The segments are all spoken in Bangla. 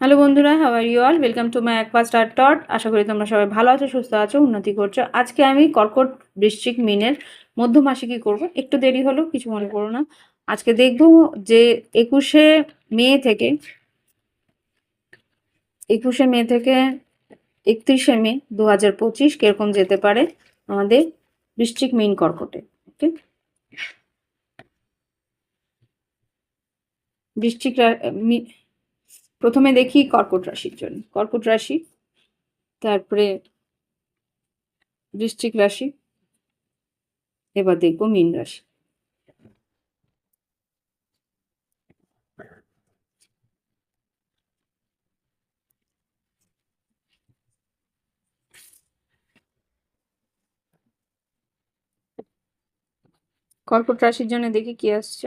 হ্যালো বন্ধুরা how are you all welcome to my একপা star টট আশা করি তোমরা সবাই ভালো আছো, সুস্থ আছো, উন্নতি করছ। আজকে আমি কর্কট বৃশ্চিক মিনের মধ্য মাসে কী করব। একটু দেরি হলো, কিছু মনে করো না। আজকে দেখব যে একুশে মে থেকে, একুশে মে থেকে একত্রিশে মে দু হাজার পঁচিশ কীরকম যেতে পারে আমাদের বৃশ্চিক মিন কর্কটে ওকে বৃশ্চিক প্রথমে দেখি কর্কট রাশির জন্য। কর্কট রাশি, তারপরে বৃশ্চিক রাশি, এবার দেখব মীন রাশি। কর্কট রাশির জন্য দেখি কি আসছে।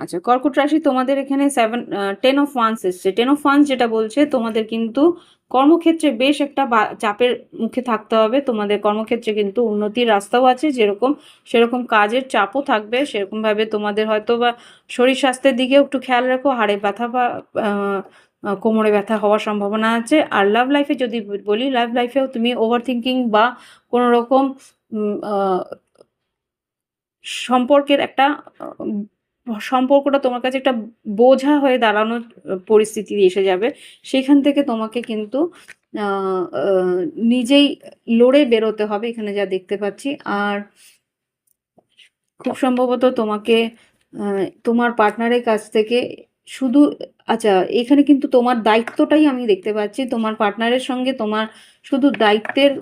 আচ্ছা কর্কট রাশি তোমাদের এখানে সেভেন টেন অফ ওয়ান্স এসছে। টেন অফ ওয়ান্স যেটা বলছে, তোমাদের কিন্তু কর্মক্ষেত্রে বেশ একটা চাপের মুখে থাকতে হবে। তোমাদের কর্মক্ষেত্রে কিন্তু উন্নতির রাস্তাও আছে, যেরকম, সেরকম কাজের চাপও থাকবে। সেরকমভাবে তোমাদের হয়তো বা শরীর স্বাস্থ্যের দিকেও একটু খেয়াল রাখো। হাড়ে ব্যথা বা কোমরে ব্যথা হওয়ার সম্ভাবনা আছে। আর লাভ লাইফে যদি বলি লাভ লাইফেও তুমি ওভার থিঙ্কিং বা কোনো রকম সম্পর্কের একটা সম্পর্কটা তোমার কাছে একটা বোঝা হয়ে দাঁড়ানোর পরিস্থিতি এসে যাবে। সেখান থেকে তোমাকে কিন্তু নিজেই লড়ে বেরোতে হবে এখানে যা দেখতে পাচ্ছি। আর খুব সম্ভবত তোমাকে তোমার পার্টনারের কাছ থেকে শুধু আচ্ছা এখানে কিন্তু তোমার দায়িত্বটাই আমি দেখতে পাচ্ছি। তোমার পার্টনারের সঙ্গে তোমার শুধু দায়িত্বের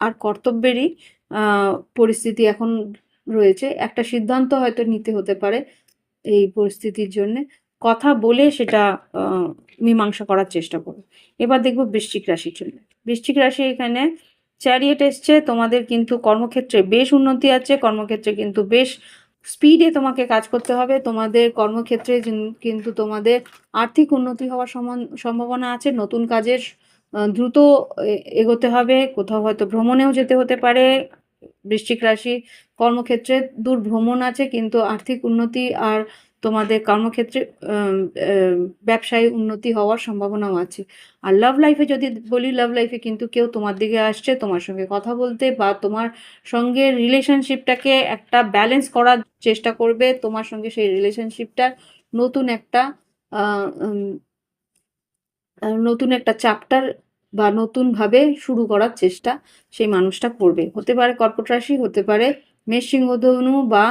আর কর্তব্যেরই পরিস্থিতি এখন রয়েছে। একটা সিদ্ধান্ত হয়তো নিতে হতে পারে। এই পরিস্থিতির জন্যে কথা বলে সেটা মীমাংসা করার চেষ্টা করো এবার দেখব বৃশ্চিক রাশির জন্য। বৃশ্চিক রাশি এখানে চ্যারিয়েট এসছে, তোমাদের কিন্তু কর্মক্ষেত্রে বেশ উন্নতি আছে, কর্মক্ষেত্রে কিন্তু বেশ স্পিডে তোমাকে কাজ করতে হবে। তোমাদের কর্মক্ষেত্রে কিন্তু তোমাদের আর্থিক উন্নতি হওয়ার সম্ভাবনা আছে। নতুন কাজের দ্রুত এগোতে হবে। কোথাও হয়তো ভ্রমণেও যেতে হতে পারে। বৃশ্চিক রাশি কর্মক্ষেত্রে দূর ভ্রমণ আছে, কিন্তু আর্থিক উন্নতি আর তোমাদের কর্মক্ষেত্রে ব্যবসায় উন্নতি হওয়ার সম্ভাবনাও আছে। আর লাভ লাইফে যদি বলি লাভ লাইফে কিন্তু কেউ তোমার দিকে আসছে, তোমার সঙ্গে কথা বলতে বা তোমার সঙ্গে রিলেশনশিপটাকে একটা ব্যালেন্স করার চেষ্টা করবে, তোমার সঙ্গে সেই রিলেশনশিপটা নতুন একটা নতুন একটা চ্যাপ্টার বা নতুনভাবে শুরু করার চেষ্টা সেই মানুষটা করবে। হতে পারে কর্কট রাশি, হতে পারে মেষ সিংহ ধনু বা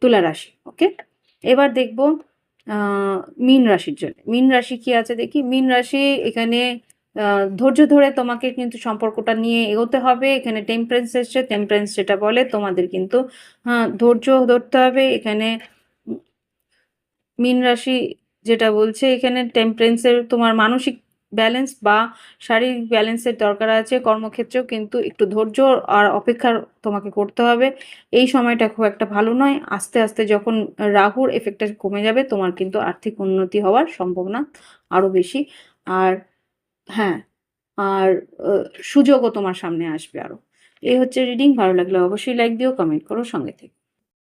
তুলা রাশি, ওকে? এবার দেখব মীন রাশির জন্য। মীন রাশি কি আছে দেখি? মীন রাশি এখানে ধৈর্য ধরে তোমাকে কিন্তু সম্পর্কটা নিয়ে এগোতে হবে। এখানে টেম্পারেন্স এসছে। টেম্পারেন্স যেটা বলে, তোমাদের কিন্তু হ্যাঁ ধৈর্য ধরতে হবে। এখানে মীন রাশি যেটা বলছে, এখানে টেম্পারেন্সের তোমার মানসিক ব্যালেন্স বা শারীরিক ব্যালেন্সের দরকার আছে, কর্মক্ষেত্রেও কিন্তু একটু ধৈর্য আর অপেক্ষার তোমাকে করতে হবে। এই সময়টা খুব একটা ভালো নয়। আস্তে আস্তে যখন রাহুর এফেক্টটা কমে যাবে, তোমার কিন্তু আর্থিক উন্নতি হওয়ার সম্ভাবনা আরও বেশি। আর হ্যাঁ আর সুযোগও তোমার সামনে আসবে আরও এই হচ্ছে রিডিং ভালো লাগলে অবশ্যই লাইক দিও কমেন্ট করো সঙ্গে থেকে।